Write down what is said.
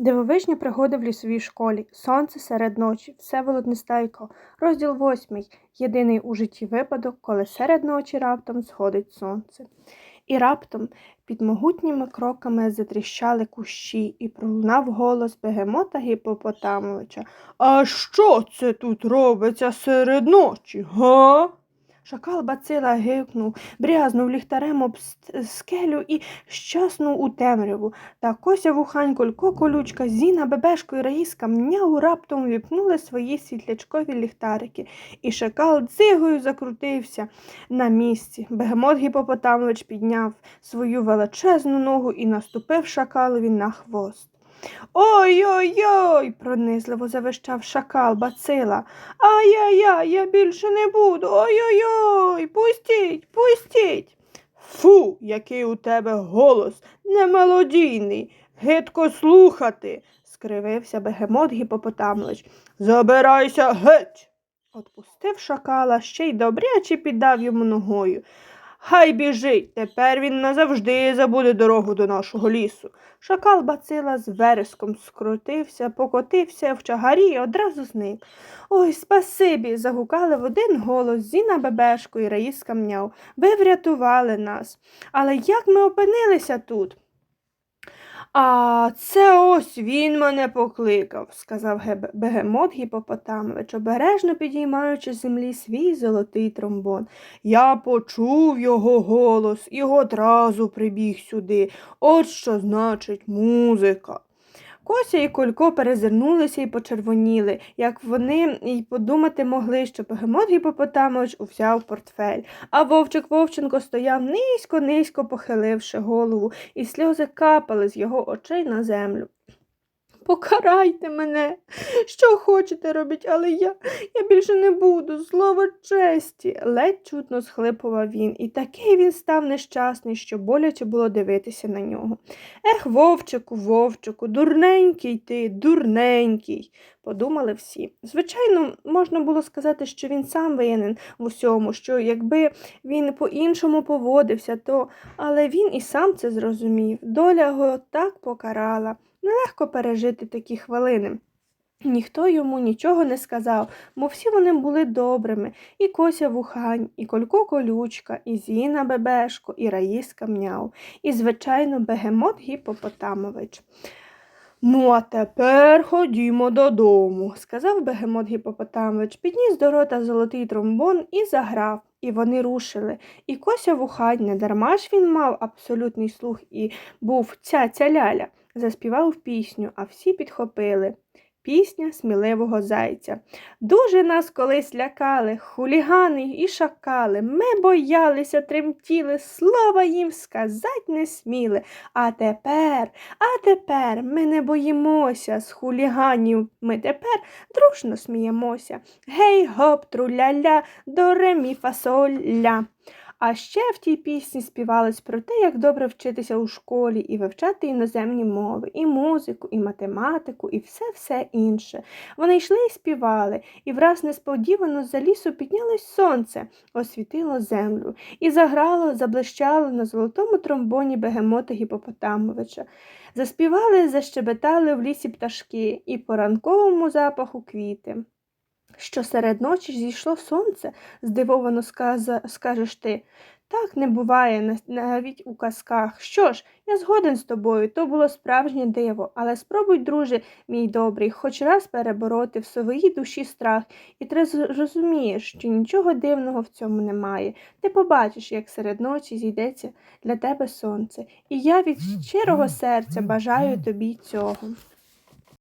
Дивовижні пригоди в лісовій школі. Сонце серед ночі. Всеволод Нестайко. Розділ восьмий. Єдиний у житті випадок, коли серед ночі раптом сходить сонце. І раптом під могутніми кроками затріщали кущі, і пролунав голос бегемота Гіпопотамовича. А що це тут робиться серед ночі, га? Шакал бацила гикнув, брязнув ліхтарем об скелю і щаснув у темряву. Та Кося вухань, Колько колючка, Зіна, Бебешко і Раїска мняу раптом віпнули свої світлячкові ліхтарики, і шакал дзигою закрутився на місці. Бегемот Гіпопотамович підняв свою величезну ногу і наступив шакалові на хвост. Ой-ой-ой, пронизливо завищав шакал бацила. Ай-яй-яй, я більше не буду. Ой-ой-ой, пустіть, пустіть. Фу, який у тебе голос немелодійний, гидко слухати, скривився бегемот Гіпопотамович. Забирайся геть. Отпустив шакала, ще й добряче піддав йому ногою. Хай біжить, тепер він назавжди забуде дорогу до нашого лісу. Шакал бацила з вереском скрутився, покотився в чагарі і одразу зник. Ой, спасибі. загукали в один голос Зіна Бебешко і Раїска мняв. Ви врятували нас. Але як ми опинилися тут? А це ось він мене покликав, сказав бегемот Гіпопотамович, обережно підіймаючи з землі свій золотий тромбон. Я почув його голос і одразу прибіг сюди. От що значить музика. Кося і Колько перезирнулися і почервоніли, як вони й подумати могли, що бегемот Гіпопотамович узяв портфель, а вовчик Вовченко стояв низько-низько похиливши голову, і сльози капали з його очей на землю. Покарайте мене, що хочете робіть, але я, я більше не буду, слово честі, ледь чутно схлипував він, і такий він став нещасний, що боляче було дивитися на нього. Ех, вовчику, вовчику, дурненький ти, дурненький, подумали всі. Звичайно, можна було сказати, що він сам винен в усьому, що якби він по-іншому поводився, то але він і сам це зрозумів. Доля його так покарала. Нелегко пережити такі хвилини. Ніхто йому нічого не сказав, бо всі вони були добрими і Кося Вухань, і Колько Колючка, і Зіна Бебешко, і Раїска Мняв, і, звичайно, бегемот Гіпопотамович. Ну, а тепер ходімо додому, сказав бегемот Гіпопотамович, підніс до рота золотий тромбон і заграв. І вони рушили. І Кося Вухань, не дарма ж він мав абсолютний слух і був ця-ця ляля, заспівав пісню, а всі підхопили. Пісня сміливого зайця. Дуже нас колись лякали, хулігани і шакали. Ми боялися, тремтіли, слова їм сказать не сміли. А тепер, а тепер ми не боїмося з хуліганів. Ми тепер дружно сміємося. Гей, гоп, труля-ля, до ремі фасоля. А ще в тій пісні співалось про те, як добре вчитися у школі і вивчати іноземні мови, і музику, і математику, і все-все інше. Вони йшли і співали, і враз несподівано за лісу піднялось сонце, освітило землю, і заграло, заблищало на золотому тромбоні бегемота Гіпопотамовича. Заспівали, защебетали в лісі пташки, і по ранковому запаху квіти. Що серед ночі зійшло сонце, здивовано скажеш ти. Так не буває навіть у казках. Що ж, я згоден з тобою, то було справжнє диво, але спробуй, друже мій добрий, хоч раз перебороти в своїй душі страх, і ти зрозумієш, що нічого дивного в цьому немає. Ти побачиш, як серед ночі зійдеться для тебе сонце, і я від щирого серця бажаю тобі цього.